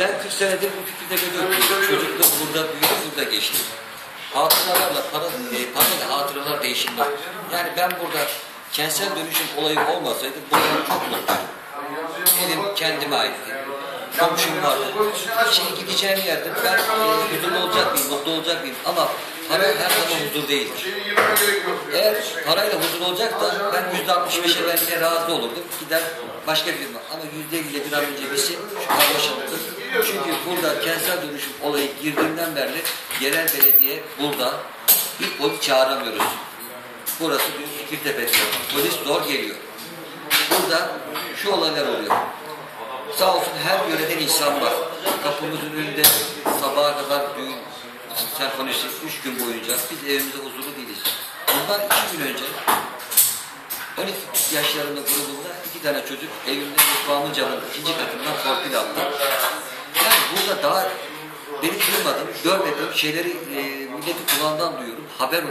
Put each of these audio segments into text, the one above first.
Ben 40 senedir bu Fikirtepe'de oturuyorum. Çocukluğum burada büyüdü, burada geçti. Hatıralarla para, e, parayla hatıralar değişilmez. Yani ben burada kentsel dönüşüm olayı olmasaydı buradan çok mutluydum. Evim kendime aitti. Komşum vardı. Şimdi gideceğim yerde ben e, huzurlu olacak mıyım, mutlu olacak mıyım? Ama para her zaman huzur değildir. Eğer parayla huzur olacak da ben yüzde altmış beşe belki razı olurdum. Gider başka firma. Ama yüzde elliyle bir an önce şu karmaşalıktır. Çünkü burada kentsel dönüşüm olayı girdiğinden beri yerel belediye burada bir polis çağıramıyoruz. Burası bir Fikirtepe diyor. Polis zor geliyor. Burada şu olaylar oluyor. Sağ olsun her yöreden insan var. Kapımızın önünde sabaha kadar düğün senfonisi üç gün boyunca biz evimizde huzurlu değiliz. Bundan iki gün önce 12 yaşlarında grubunda iki tane çocuk evimde mutfağımın camının ikinci katından torpil attı. Yani burada daha benim duymadığım, görmediğim şeyleri e, milleti kulağından duyuyorum. Haber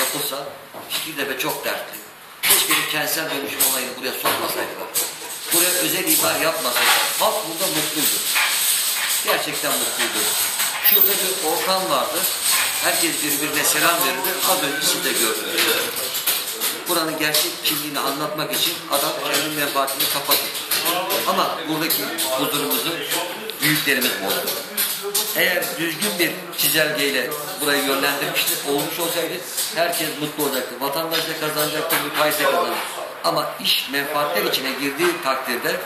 yapılsa Fikirtepe çok dertli. Keşke bir kentsel dönüşüm olayını buraya sokmasaydılar. Buraya özel imar yapmasaydı. Halk burada mutluydu. Gerçekten mutluydu. Şurada bir ortam vardı. Herkes birbirine selam verirdi. Az önce siz de gördünüz. Buranın gerçek kimliğini anlatmak için adam kendi menfaatini kapatır. Ama buradaki huzurumuzu büyüklerimiz bozdu. Eğer düzgün bir çizelgeyle burayı yönlendirmişti, olmuş olsaydı herkes mutlu olacaktı. Vatandaş da kazanacaktı, müteahhit de kazanacaktı. Ama iş menfaatler içine girdiği takdirde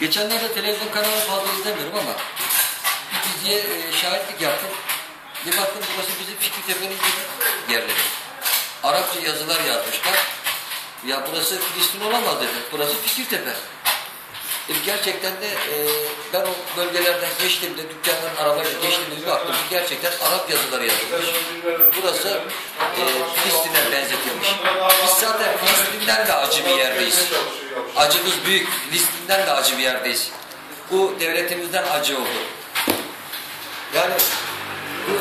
Geçenlerde televizyon kanalı fazla izlemiyorum ama bir diziye e, şahitlik yaptım. Bir baktım burası bizim Fikirtepe'nin bir yerleri. Arapça yazılar yazmışlar. Ya burası Filistin olamaz dedim. Burası Fikirtepe. E, gerçekten de e, ben o bölgelerden geçtiğimde, dükkandan arabayla geçtiğimde bir baktım ki gerçekten Arap yazıları yazılmış. Burası e, Filistin'e benzetilmiş. Biz zaten Filistin'den de acı bir yerdeyiz. Acımız büyük. Filistin'den de acı bir yerdeyiz. Bu devletimizden acı oldu. Yani bu